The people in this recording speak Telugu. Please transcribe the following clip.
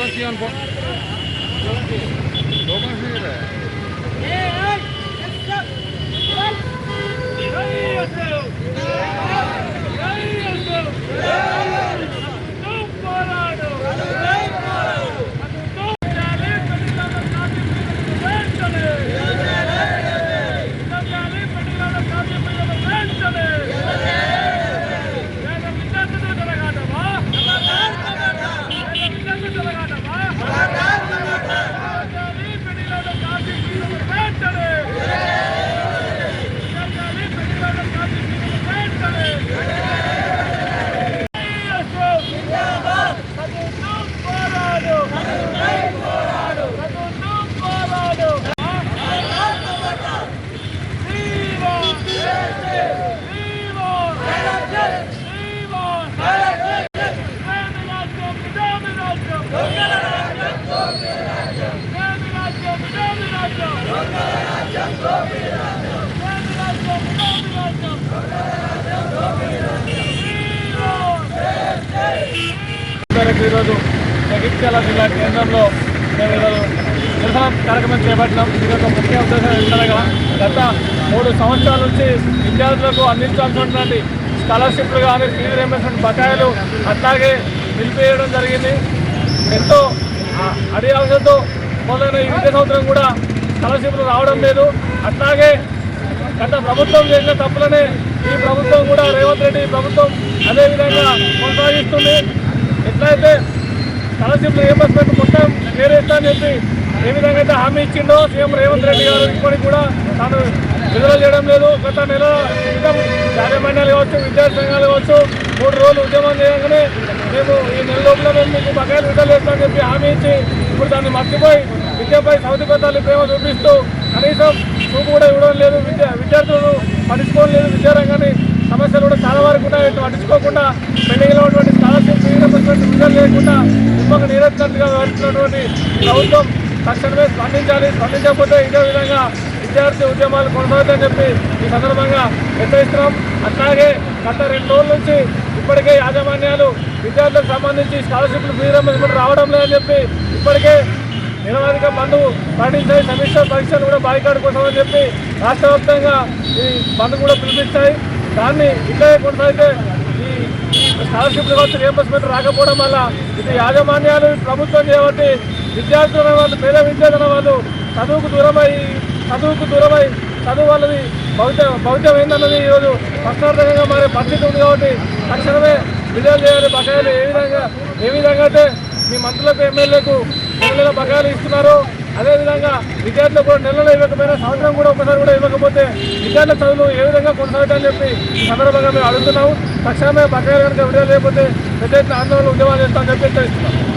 Sebastian. జగిత్యాల జిల్లా కేంద్రంలో మేము ఈరోజు నిరసన కార్యక్రమం చేపట్టినాం. ఇది ఒక ముఖ్య ఉద్దేశం ఏంటనగా గత మూడు సంవత్సరాల నుంచి విద్యార్థులకు అందించాల్సినటువంటి స్కాలర్షిప్లు కానీ ఫీజు రియంబర్స్మెంట్ బకాయిలు అట్లాగే నిలిపేయడం జరిగింది. ఎంతో ఆ- అడి అవసరంతో మొదలైన ఈ విద్యా సంవత్సరం కూడా స్కాలర్షిప్లు రావడం లేదు. అట్లాగే గత ప్రభుత్వం చేసిన తప్పులనే ఈ ప్రభుత్వం కూడా రేవంత్ రెడ్డి ప్రభుత్వం అదే విధంగా కొనసాగిస్తుంది. ఎట్లయితే స్కాలర్షిప్ రియంబర్స్మెంట్ మొత్తం వేరేస్తా అని చెప్పి ఏ విధంగా అయితే హామీ ఇచ్చిండో సీఎం రేవంత్ రెడ్డి గారు ఇప్పటికి కూడా తాను విడుదల చేయడం లేదు. గత నెల క్రితం యాజమాన్యాలు కావచ్చు విద్యార్థి సంఘాలు కావచ్చు మూడు రోజులు ఉద్యమం చేయగానే మేము ఈ నెల లోపల మేము మీకు బకాయిలు విడుదల చేస్తామని చెప్పి హామీ ఇచ్చి ఇప్పుడు దాన్ని మర్చిపోయి విద్యపై సౌతి పెద్దలు ప్రేమ చూపిస్తూ కనీసం చూపు కూడా ఇవ్వడం లేదు. విద్య విద్యార్థులను పట్టించుకోవడం లేదు విద్యారంగాన్ని. సమస్యలు కూడా చాలా వరకు ఉన్నాయి. ఇటు పట్టించుకోకుండా పెండింగ్లో ఉన్నటువంటి స్కాలర్షిప్ విడుదల లేకుండా ఇంకొక నీరెత్తినట్టుగా వ్యవహరిస్తున్నటువంటి ప్రభుత్వం తక్షణమే స్పందించాలి. స్పందించకపోతే ఇదే విధంగా విద్యార్థి ఉద్యమాలు కొనసాగుతాయని చెప్పి ఈ సందర్భంగా హెచ్చరిస్తున్నాం. అట్లాగే గత రెండు రోజుల నుంచి ఇప్పటికే యాజమాన్యాలు విద్యార్థులకు సంబంధించి స్కాలర్షిప్లు ఫీజు రావడం లేదని చెప్పి ఇప్పటికే నిరవధిక బంధు ప్రకటించాయి సమీక్ష పరీక్షలు కూడా బాయికాడు కోసం అని చెప్పి రాష్ట్ర వ్యాప్తంగా ఈ బంధు కూడా పిలిపిస్తాయి దాన్ని ఇట్లే కొనసాగితే ఈ స్కాలర్షిప్లు కావచ్చు రియంబర్స్మెంట్ రాకపోవడం వల్ల ఇది యాజమాన్యాలు ప్రభుత్వం చేయబట్టి విద్యార్థులు వాళ్ళు పేద విద్యార్థుల వాళ్ళు చదువుకు దూరమై చదువుకు దూరమై చదువు వాళ్ళది భవిష్య భవిష్యం ఏందన్నది ఈరోజు ప్రశ్నార్థకంగా మారే పరిస్థితి ఉంది కాబట్టి తక్షణమే విడుదల చేయాలి. బకాయిలు ఏ విధంగా ఏ విధంగా అయితే మీ మంత్రులకు ఎమ్మెల్యేకు నెల నెల బకాయిలు ఇస్తున్నారు అదేవిధంగా విద్యార్థులు కూడా నెలలో ఇవ్వకపోయినా సంవత్సరం కూడా ఒకసారి కూడా ఇవ్వకపోతే విద్యార్థుల చదువులు ఏ విధంగా కొనసాగుతాయని చెప్పి ఈ సందర్భంగా మేము అడుగుతున్నాము. తక్షణమే బకాయిలు కనుక విడుదల లేకపోతే పెద్ద ఎత్తున ఆందోళన ఉద్యమాలు చేస్తామని చెప్పి హెచ్చరిస్తున్నాం